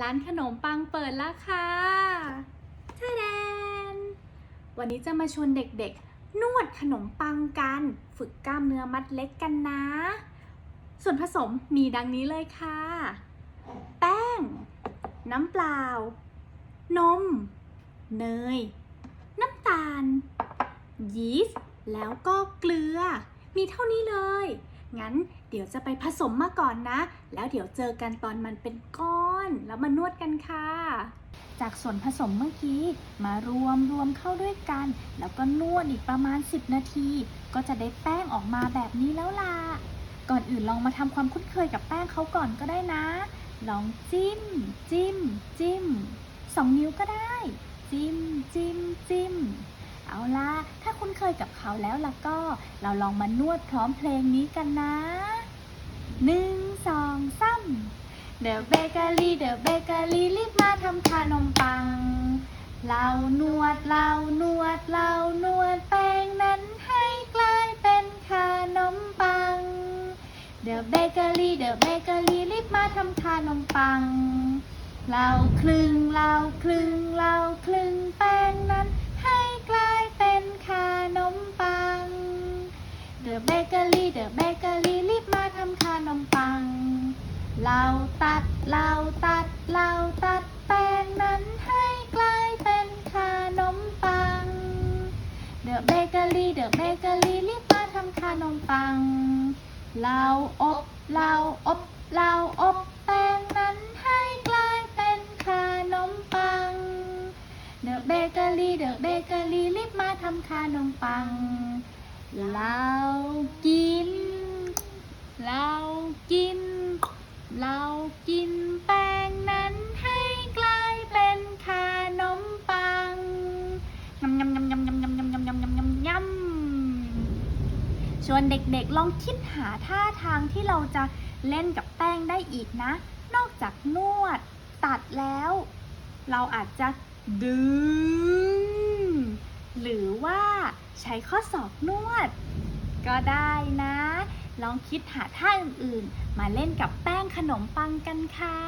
ร้านขนมปังเปิดแล้วค่ะท่าแดน วันนี้จะมาชวนเด็กๆ นวดขนมปังกัน ฝึกกล้ามเนื้อมัดเล็กกันนะ ส่วนผสมมีดังนี้เลยค่ะ แป้ง น้ำเปล่า นม เนย น้ำตาล ยีสต์ แล้วก็เกลือ มีเท่านี้เลย งั้นเดี๋ยวจะไปผสมมาก่อนนะ แล้วเดี๋ยวเจอกันตอนมันเป็นก้อน แล้วมานวดกันค่ะ จากส่วนผสมเมื่อกี้ มารวมรวมเข้าด้วยกัน แล้วก็นวดอีกประมาณ 10 นาที ก็จะได้แป้งออกมาแบบนี้แล้วล่ะ ก่อนอื่นลองมาทำความคุ้นเคยกับแป้งเขาก่อนก็ได้นะ ลองจิ้ม จิ้ม จิ้มสองนิ้วก็ได้ จิ้ม จิ้ม จิ้มเอาล่ะ ถ้าคุ้นเคยกับเขาแล้วล่ะก็ เราลองมานวดพร้อมเพลงนี้กันนะหนึ่งสองสาม The Bakery The Bakery รีบมาทำขนมปัง เรานวดเรานวดเรานวดแป้งนั้นให้กลายเป็นขนมปัง The Bakery The Bakery รีบมาทำขนมปัง เราคลึงเราคลึงเราคลึงแป้งนั้น ให้กลายเป็นขนมปัง The Bakery The Bakery รีบมาทำขนมปัง เราตัด เราตัด เราตัดแป้งนั้นให้กลายเป็นขนมปัง The Bakery The Bakery รีบมาทำขนมปัง เราอบเราอบเราอบแป้งนั้นให้กลายเป็นขนมปัง The Bakery The Bakery รีบมาทำขนมปัง เรากิน เรากิน เรากินแป้งนั้น ชวนเด็กๆลองคิดหาท่าทางที่เราจะเล่นกับแป้งได้อีกนะ นอกจากนวดตัดแล้ว เราอาจจะดึง หรือว่าใช้ข้อศอกนวด ก็ได้นะ ลองคิดหาท่าอื่นๆ มาเล่นกับแป้งขนมปังกันค่ะ